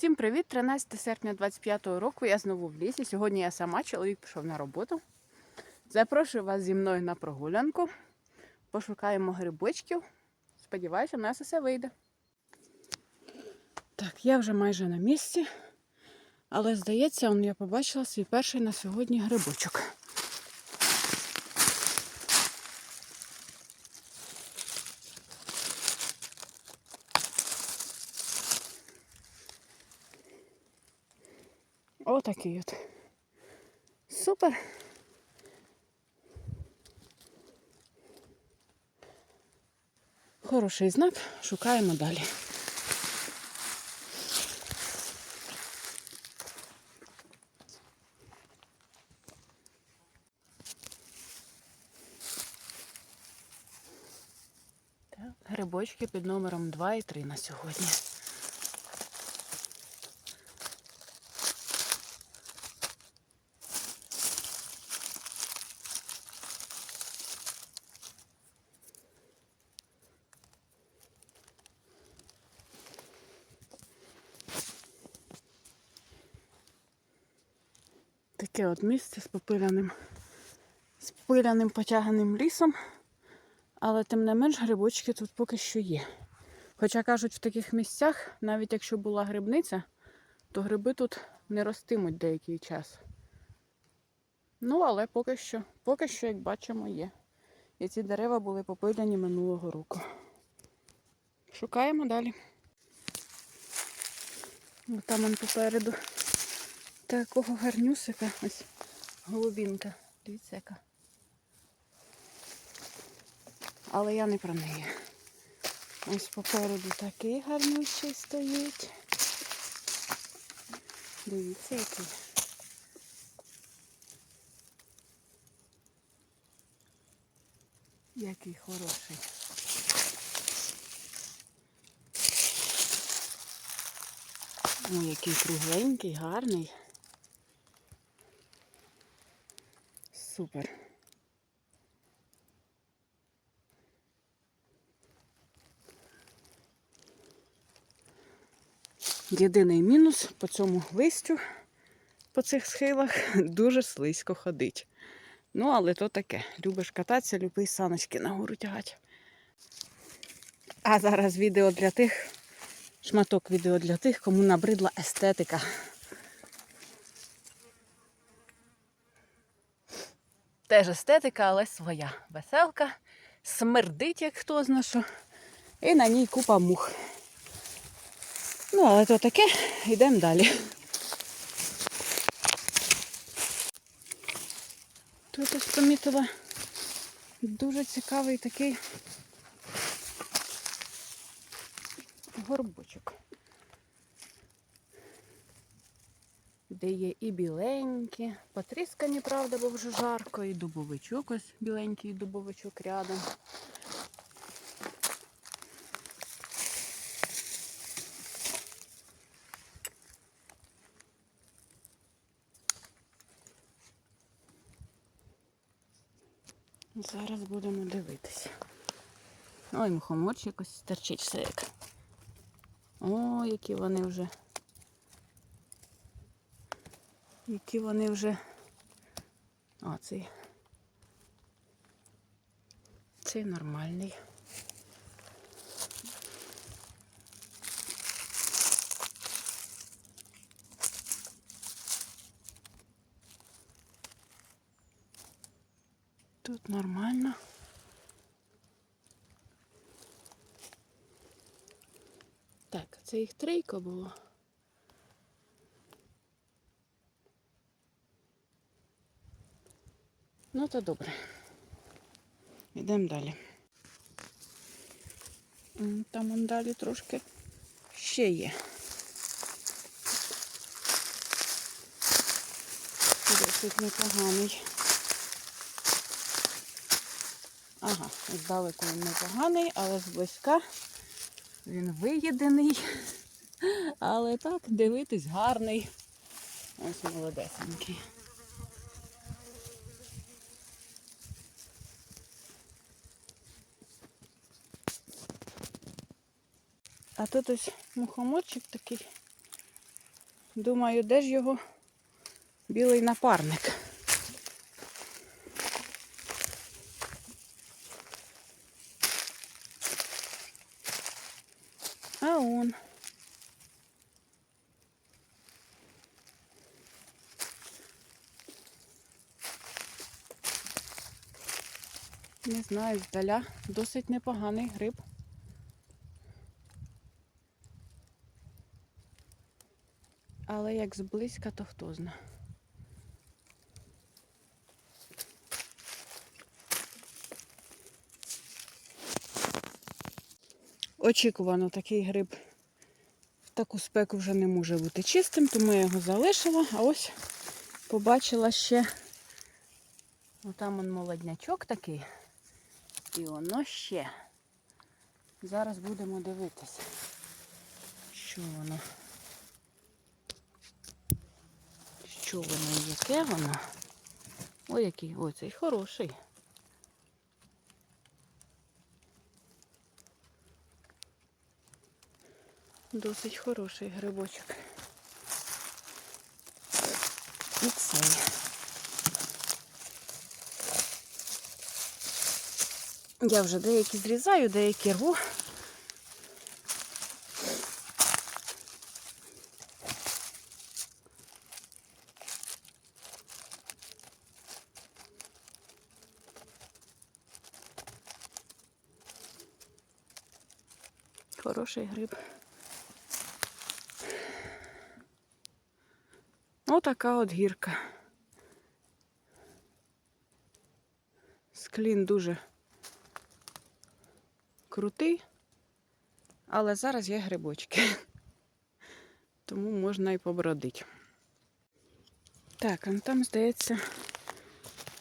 Усім привіт! 13 серпня 25-го року я знову в лісі. Сьогодні я сама, чоловік пішов на роботу. Запрошую вас зі мною на прогулянку. Пошукаємо грибочків. Сподіваюся, у нас усе вийде. Так, я вже майже на місці. Але здається, я побачила свій перший на сьогодні грибочок. Отакий от. Супер. Хороший знак, шукаємо далі. Грибочки під номером 2 і 3 на сьогодні. Таке от місце з попиляним, з попиляним потяганим лісом. Але тим не менш грибочки тут поки що є. Хоча кажуть, в таких місцях, навіть якщо була грибниця, то гриби тут не ростимуть деякий час. Ну, але поки що, поки що, як бачимо, є. І ці дерева були попиляні минулого року. Шукаємо далі. Там попереду такого гарнюсика. Ось голубінка. Дивіться, яка. Але я не про неї. Ось попереду такий гарнющий стоїть. Дивіться, який. Який хороший. Ой, який кругленький, гарний. Супер. Єдиний мінус по цьому листю, по цих схилах, дуже слизько ходить. Ну, але то таке. Любиш кататися, люби саночки нагору тягати. А зараз відео для тих, шматок відео для тих, кому набридла естетика. Теж естетика, але своя. Веселка. Смердить, як хто зна що. І на ній купа мух. Ну, але то таке, йдемо далі. Тут ось помітила дуже цікавий такий горбочок. Де є і біленькі, потріскані, правда, бо вже жарко, і дубовичок, ось біленький дубовичок рядом. Зараз будемо дивитися. Ой, мухоморчик ось терчить все як. О, які вони вже. Які вони вже. О, цей. Цей нормальний. Тут нормально. Так, це їх трійко було. Ну, то добре. Йдемо далі. Там он далі трошки ще є. Досить непоганий. Ага, здалеку він непоганий, але зблизька він виїдений. Але так, дивитись гарний. Ось молодесенький. А тут ось мухоморчик такий Думаю, де ж його білий напарник? А он. Не знаю, здаля досить непоганий гриб. Але як зблизька, то хто зна. Очікувано такий гриб в таку спеку вже не може бути чистим, тому я його залишила. А ось побачила ще отам он молоднячок такий. І воно ще. Зараз будемо дивитися, що воно. Що воно яке воно? Ой, який, ой, цей хороший. Досить хороший грибочок. І цей. Я вже деякі зрізаю, деякі рву. Хороший гриб. Отака от гірка. Склін дуже крутий, але зараз є грибочки. Тому можна і побродити. Так, а там, здається,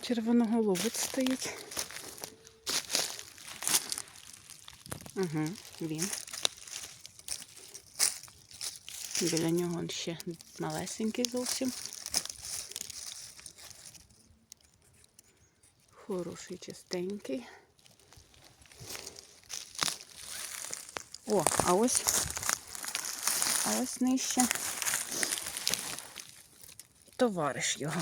червоноголовець стоїть. Угу, він. Біля нього он ще малесенький зовсім. Хороший, чистенький. О, а ось, а ось нижче товариш його.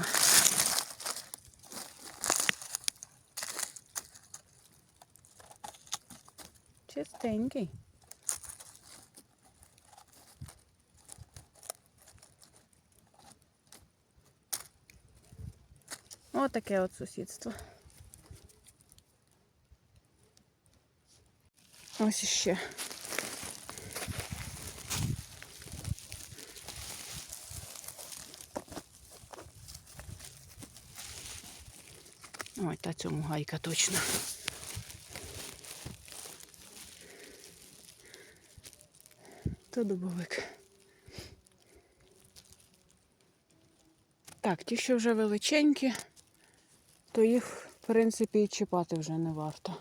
Чистенький. Отаке от сусідство. Ось іще. Ой, та цьому гайка точно. То дубовик. Так, ті, що вже величенькі, то їх, в принципі, і чіпати вже не варто.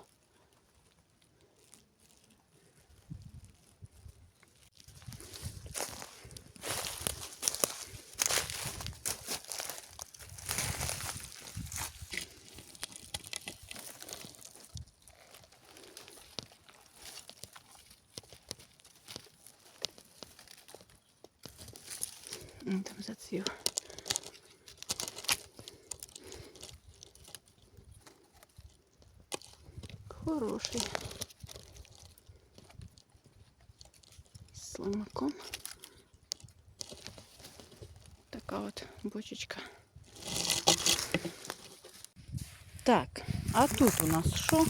Там зацвів. Хороший. З слимаком. Така от бочечка. Так, а тут у нас що?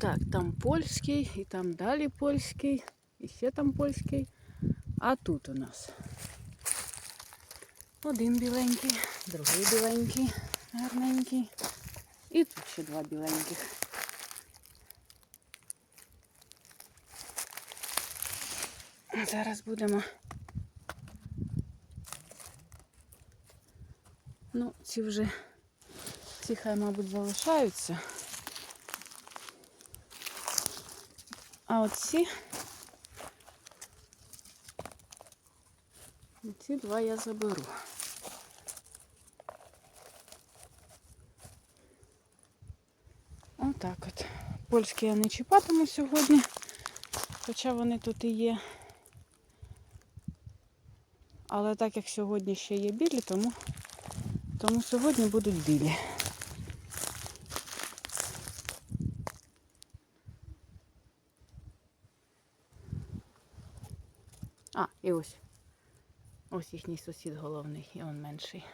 Так, там польський, і там далі польський, і ще там польський. А тут у нас один біленький, другий біленький, гарненький. І тут ще два біленьких. Зараз будемо. Ну, ці вже, ці хай, мабуть, залишаються. А оці, ці два я заберу. Отак от. Польські я не чіпатиму сьогодні, хоча вони тут і є. Але так як сьогодні ще є білі, тому, тому сьогодні будуть білі. А, і ось. Ось їхній сусід головний, і он менший.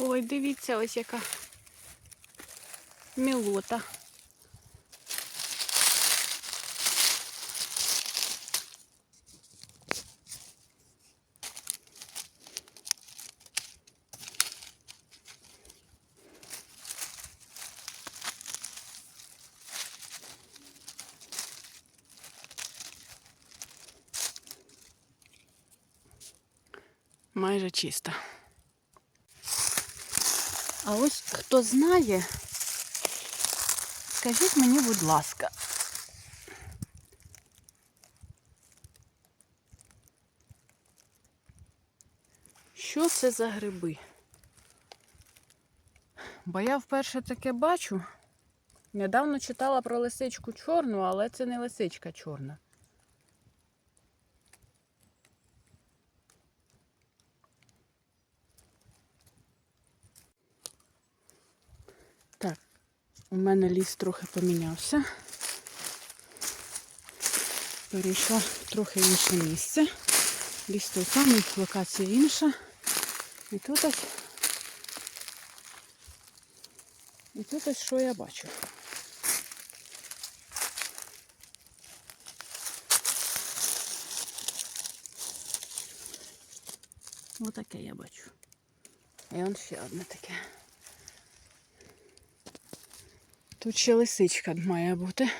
Ой, дивіться, ось яка мілота. Майже чиста. А ось хто знає, скажіть мені, будь ласка. Що це за гриби? Бо я вперше таке бачу. Недавно читала про лисичку чорну, але це не лисичка чорна. Так, у мене ліс трохи помінявся. Перейшла в трохи інше місце. Ліс той самий, локація інша. І тут ось. І тут ось що я бачу. Отаке я бачу. І он ще одне таке. Тут ще лисичка має бути.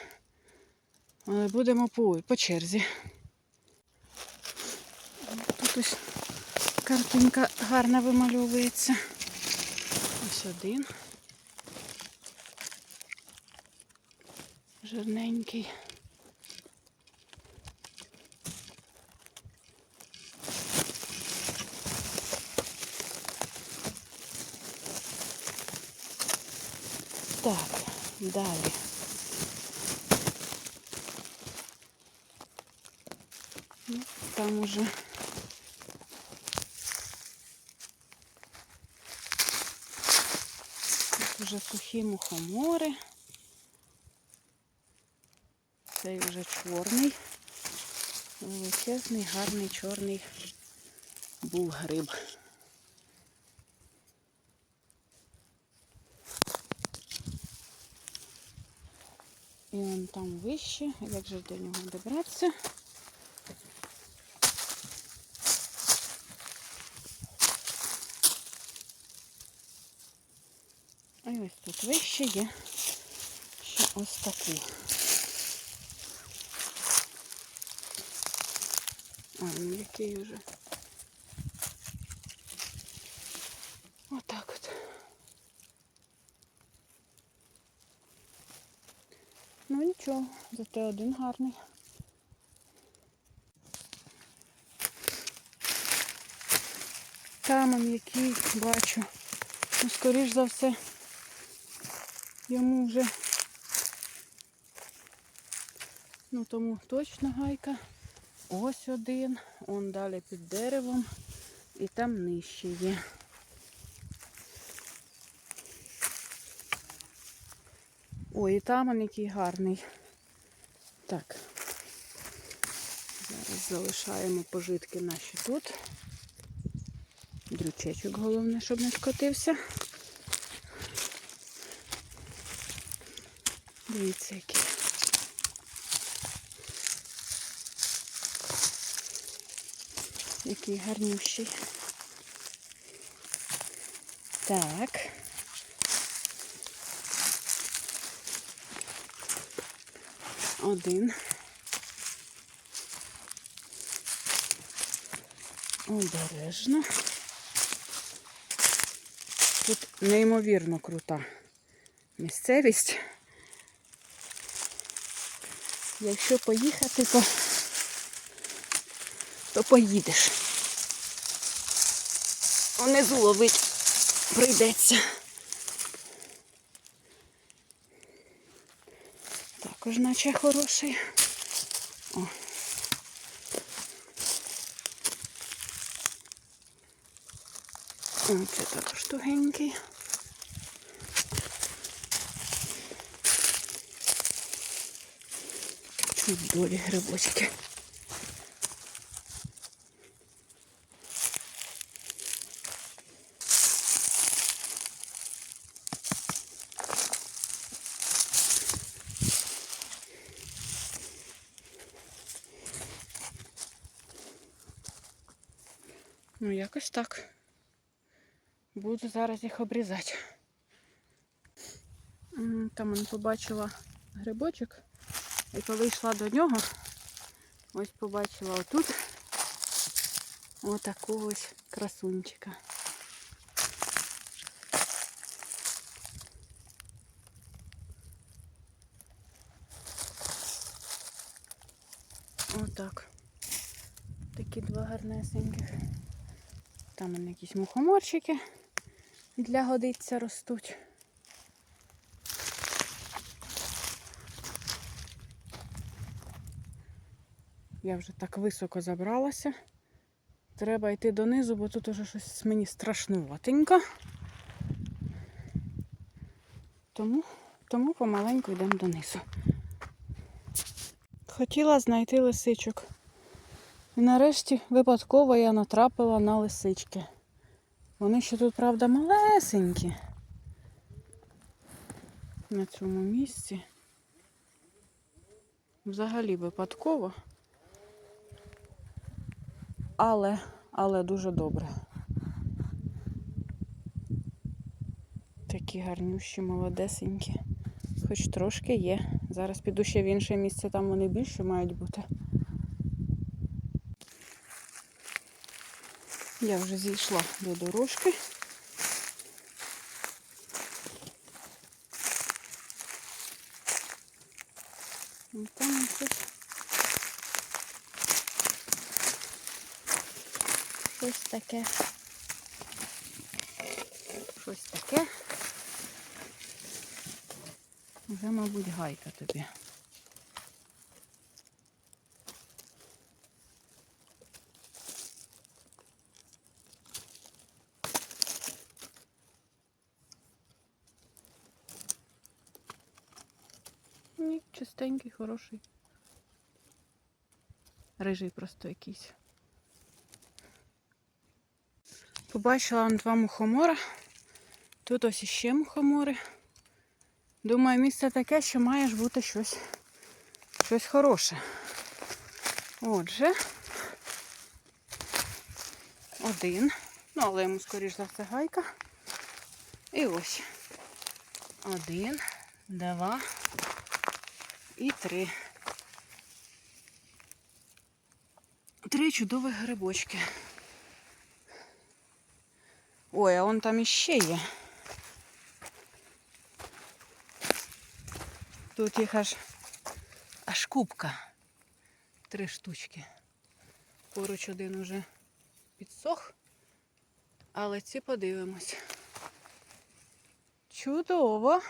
Але будемо по, по черзі. Тут ось картинка гарно вимальовується. Ось один. Жирненький. Так, далі. Ну, там уже тут уже сухі мухомори. Цей вже чорний. Величезний, гарний чорний був гриб. Там вище, як же до нього добратися. А ось тут вище є ще ось. А, ну який вже. Нічого, зате один гарний. Там який бачу. Ну, скоріш за все, йому вже, ну тому точно гайка. Ось один, он далі під деревом і там нижче є. Ой, і там он який гарний. Так. Зараз залишаємо пожитки наші тут. Дрючечок головне, щоб не скотився. Дивіться, який. Який гарнющий. Так. Один. Обережно. Тут неймовірно крута місцевість. Якщо поїхати, то, то поїдеш. Внизу ловить прийдеться. також наче хороший. О. О, це також тугенький. Чуть долі грибочки. Ну, якось так. Буду зараз їх обрізати. Там он побачила грибочок. І коли йшла до нього, ось побачила отут отаку ось красунчика. Отак. Такі два гарнесеньких. Там вони якісь мухоморчики для годиться ростуть. Я вже так високо забралася. Треба йти донизу, бо тут уже щось мені страшнуватенько. Тому, тому помаленьку йдемо донизу. Хотіла знайти лисичок. І нарешті випадково я натрапила на лисички. Вони ще тут, правда, малесенькі. На цьому місці. Взагалі випадково. Але, але дуже добре. Такі гарнющі, молодесенькі. Хоч трошки є. Зараз піду ще в інше місце, там вони більше мають бути. Я вже зійшла до дорожки. Там щось, щось таке. Щось таке. Вже, мабуть, гайка тобі. Ні, чистенький, хороший. Рижий просто якийсь. Побачила два мухомора. Тут ось іще мухомори. Думаю, місце таке, що має ж бути щось, щось хороше. Отже, один. Ну, але йому, скоріш за все, гайка. І ось. Один, два і три. Три чудових грибочки. Ой, а он там іще є. Тут їх аж аж кубка. Три штучки. Поруч один уже підсох, але ці подивимось. Чудово!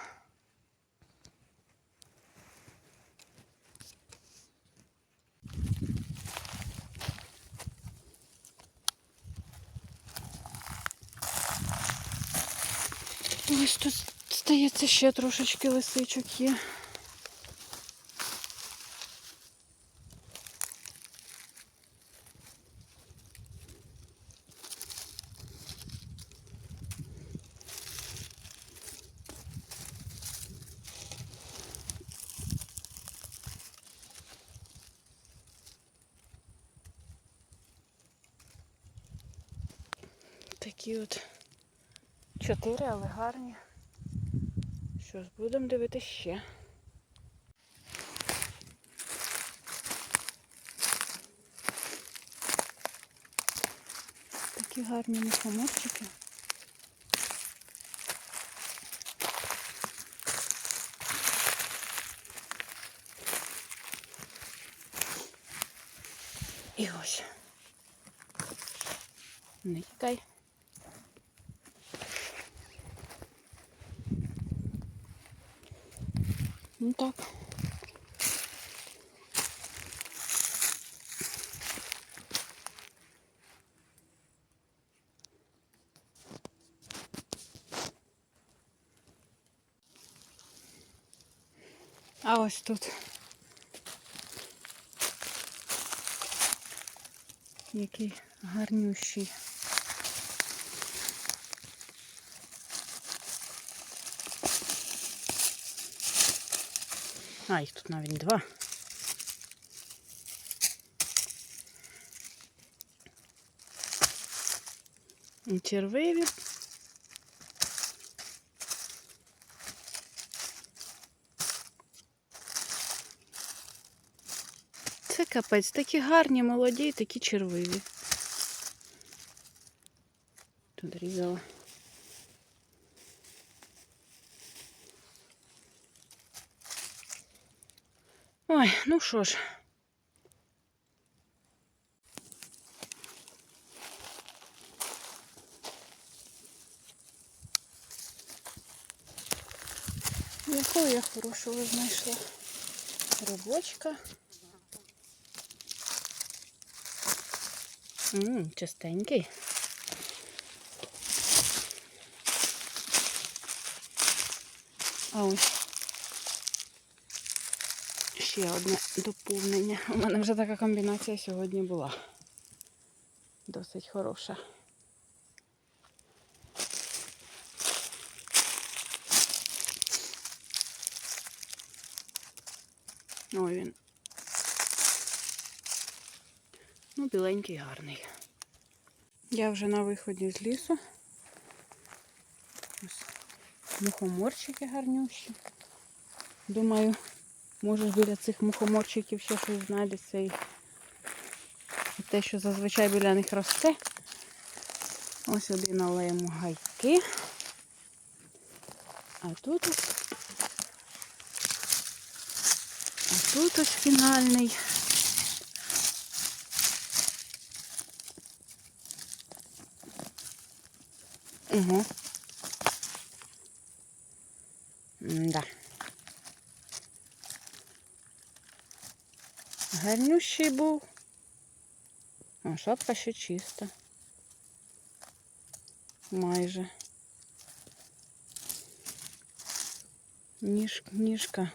Ось тут, здається, ще трошечки лисичок є. Такі от чотири, але гарні. Що ж, будемо дивитися ще. Такі гарні мухоморчики. І ось. Не тікай. Ну так. А вот тут некий гарнющий. А, їх тут навіть два. І червиві. Це капець, такі гарні, молоді, такі червиві. Тут різала. Ой, ну що ж. Яку я хорошого знайшла? Рибочка. Ммм, чистенький. А ось ще одне доповнення. У мене вже така комбінація сьогодні була. Досить хороша. Ой він. Ну, біленький, гарний. Я вже на виході з лісу. Ось мухоморчики гарнющі. Думаю, може біля цих мухоморчиків ще щось знайдеться і те, що зазвичай біля них росте. Ось сюди налеємо гайки. А тут ось. А тут ось фінальний. Угу. Гарнющий був. А шапка ще чиста. Майже. Ніж, ніжка.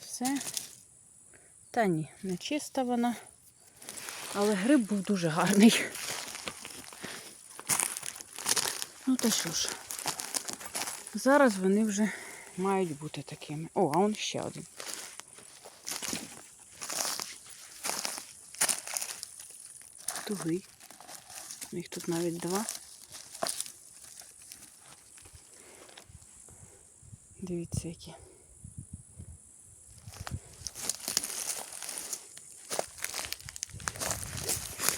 Все. Та ні, не чиста вона. Але гриб був дуже гарний. Ну та що ж, зараз вони вже мають бути такими. О, а он ще один. Тугий. Їх тут навіть два. Дивіться, які.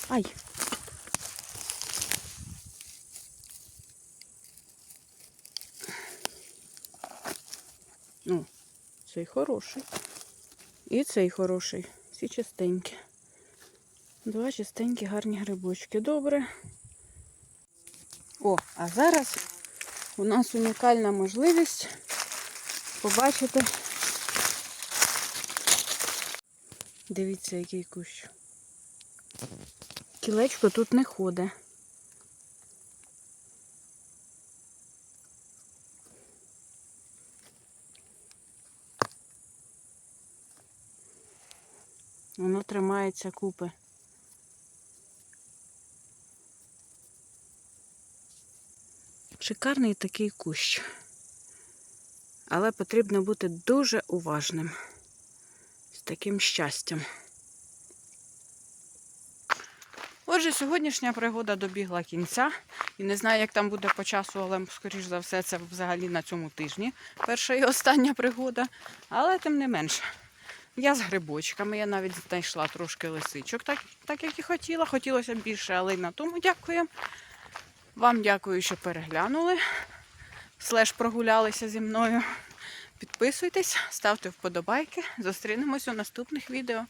Ай! Ну, цей хороший. І цей хороший. Всі чистенькі. Два чистенькі гарні грибочки. Добре. О, а зараз у нас унікальна можливість побачити. Дивіться, який кущ. Кілечко тут не ходить. Воно тримається купи. Шикарний такий кущ. Але потрібно бути дуже уважним з таким щастям. Отже, сьогоднішня пригода добігла кінця. І не знаю, як там буде по часу, але, скоріш за все, це взагалі на цьому тижні. Перша і остання пригода. Але тим не менше. Я з грибочками, я навіть знайшла трошки лисичок, так, так як і хотіла. Хотілося б більше, але й на тому дякую. Вам дякую, що переглянули. Слеш прогулялися зі мною. Підписуйтесь, ставте вподобайки. Зустрінемось у наступних відео.